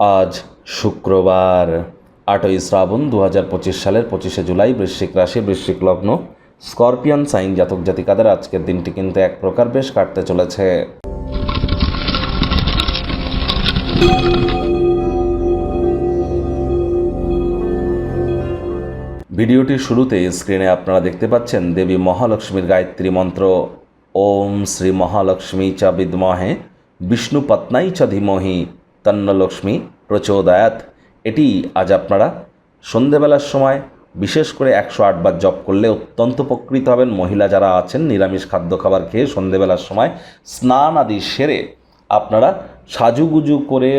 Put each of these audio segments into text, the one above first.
আজ শুক্রবার, আটই শ্রাবণ দু হাজার পঁচিশ সালের পঁচিশে জুলাই বৃশ্চিক রাশি, বৃশ্চিক লগ্ন, স্করপিয়ান সাইন জাতক জাতিকাদের আজকের দিনটি কিন্তু এক প্রকার বেশ কাটতে চলেছে। ভিডিওটির শুরুতে স্ক্রিনে আপনারা দেখতে পাচ্ছেন দেবী মহালক্ষ্মীর গায়ত্রী মন্ত্র। ওম শ্রী মহালক্ষ্মী চ বিদ্মহে, বিষ্ণু পত্নাই চ ধীমহি। তন্নলক্ষ্মী প্রচোদয়াত। এটি আজ আপনারা সন্ধেবেলার সময় বিশেষ করে একশো আটবার জপ করলে অত্যন্ত উপকৃত হবেন। মহিলা যারা আছেন, নিরামিষ খাদ্য খাবার খেয়ে সন্ধেবেলার সময় স্নান আদি সেরে আপনারা সাজুগুজু করে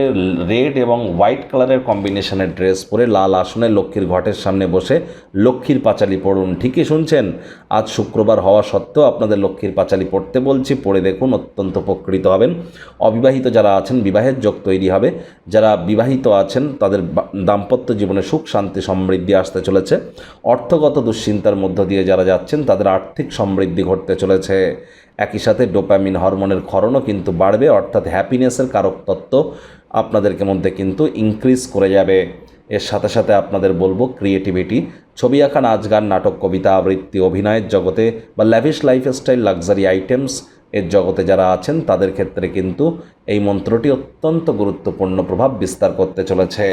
রেড এবং হোয়াইট কালারের কম্বিনেশনের ড্রেস পরে লাল আসনে লক্ষ্মীর ঘটের সামনে বসে লক্ষ্মীর পাঁচালি পড়ুন। ঠিকই শুনছেন? আজ শুক্রবার হওয়া সত্ত্বেও আপনাদের লক্ষ্মীর পাঁচালি পড়তে বলছি, পড়ে দেখুন, অত্যন্ত উপকৃত হবেন। অবিবাহিত যারা আছেন, বিবাহের যোগ তৈরি হবে। যারা বিবাহিত আছেন, তাদের দাম্পত্য জীবনে সুখ, শান্তি, সমৃদ্ধি আসতে চলেছে। অর্থগত দুশ্চিন্তার মধ্য দিয়ে যারা যাচ্ছেন, তাদের আর্থিক সমৃদ্ধি ঘটতে চলেছে। একই সাথে ডোপামিন হরমোনের ক্ষরণও কিন্তু বাড়বে, অর্থাৎ হ্যাপিনেসের কারক তত্ত্ব আপনাদেরকে মধ্যে কিন্তু ইনক্রিজ করে যাবে। এর সাথে সাথে আপনাদের বলব ক্রিয়েটিভিটি ছবি আঁকা, নাচ গান, নাটক, কবিতা, আবৃত্তি, অভিনয়ের জগতে বা ল্যাভিশ লাইফস্টাইল লাক্সারি আইটেমস এর জগতে যারা আছেন, তাদের ক্ষেত্রে কিন্তু এই মন্ত্রটি অত্যন্ত গুরুত্বপূর্ণ প্রভাব বিস্তার করতে চলেছে।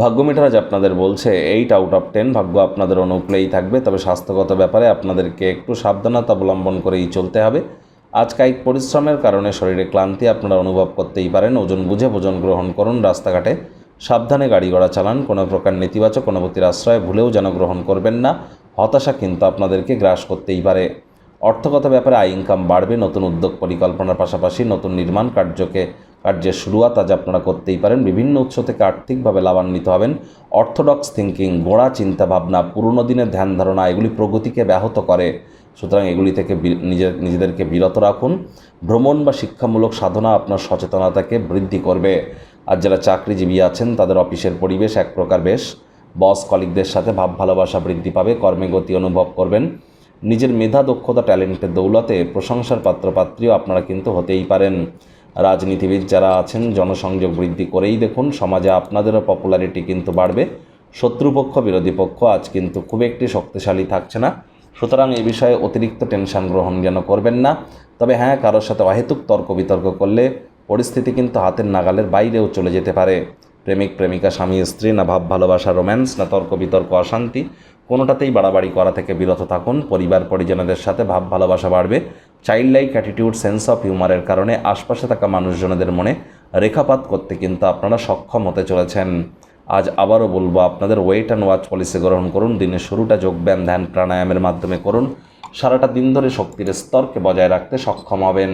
ভাগ্য মিটার আপনাদের বলছে এইট আউট অফ টেন ভাগ্য আপনাদের অনুকূলেই থাকবে, তবে স্বাস্থ্যগত ব্যাপারে আপনাদেরকে একটু সাবধানতা অবলম্বন করেই চলতে হবে। আজ কায়িক পরিশ্রমের কারণে শরীরে ক্লান্তি আপনারা অনুভব করতেই পারেন। ওজন বুঝে ভোজন গ্রহণ করুন রাস্তাঘাটে। সাবধানে গাড়ি ঘোড়া চালান। কোনো প্রকার নেতিবাচক অনুভূতির আশ্রয় ভুলেও যেন গ্রহণ করবেন না। হতাশা কিন্তু আপনাদেরকে গ্রাস করতেই পারে। অর্থগত ব্যাপারে আয় ইনকাম বাড়বে, নতুন উদ্যোগ পরিকল্পনার পাশাপাশি নতুন নির্মাণ কার্যকে, কার্যের শুরুয়াত আজ আপনারা করতেই পারেন। বিভিন্ন উৎস থেকে আর্থিকভাবে লাভান্বিত হবেন অর্থোডক্স থিঙ্কিং গোড়া চিন্তাভাবনা, পুরনো দিনের ধ্যান ধারণা, এগুলি প্রগতিকে ব্যাহত করে। সুতরাং এগুলি থেকে নিজের নিজেদেরকে বিরত রাখুন। ভ্রমণ বা শিক্ষামূলক সাধনা আপনার সচেতনতাকে বৃদ্ধি করবে। আর যারা চাকরিজীবী আছেন, তাদের অফিসের পরিবেশ এক প্রকার বেশ। বস কলিগদের সাথে ভাব ভালোবাসা বৃদ্ধি পাবে, কর্মে গতি অনুভব করবেন। নিজের মেধা, দক্ষতা ট্যালেন্টের দৌলতে প্রশংসার পাত্রপাত্রীও আপনারা কিন্তু হতেই পারেন। রাজনীতিবিদ যারা আছেন, জনসংযোগ বৃদ্ধি করেই দেখুন, সমাজে আপনাদেরও পপুলারিটি কিন্তু বাড়বে। শত্রুপক্ষ, বিরোধী পক্ষ আজ কিন্তু খুব একটি শক্তিশালী থাকছে না। সুতরাং এ বিষয়ে অতিরিক্ত টেনশন গ্রহণ যেন করবেন না। তবে হ্যাঁ কারোর সাথে অহেতুক তর্ক বিতর্ক করলে পরিস্থিতি কিন্তু হাতের নাগালের বাইরেও চলে যেতে পারে। প্রেমিক, প্রেমিকা, স্বামী, স্ত্রী, না ভাব, ভালোবাসা, রোম্যান্স, না তর্ক, বিতর্ক, অশান্তি, কোনোটাতেই বাড়াবাড়ি করা থেকে বিরত থাকুন। পরিবার, পরিজনদের সাথে ভাব, ভালোবাসা বাড়বে। Child like attitude sense of হিউমারের কারণে আশপাশে থাকা মানুষজনদের মনে রেখাপাত করতে কিন্তু আপনারা সক্ষম হতে চলেছেন। আজ আবারও বলব আপনাদের ওয়েট অ্যান্ড ওয়াচ পলিসি গ্রহণ করুন। দিনের শুরুটা যোগব্যায়াম ধ্যান, প্রাণায়ামের মাধ্যমে করুন। সারাটা দিন ধরে শক্তির স্তরকে বজায় রাখতে সক্ষম হবেন।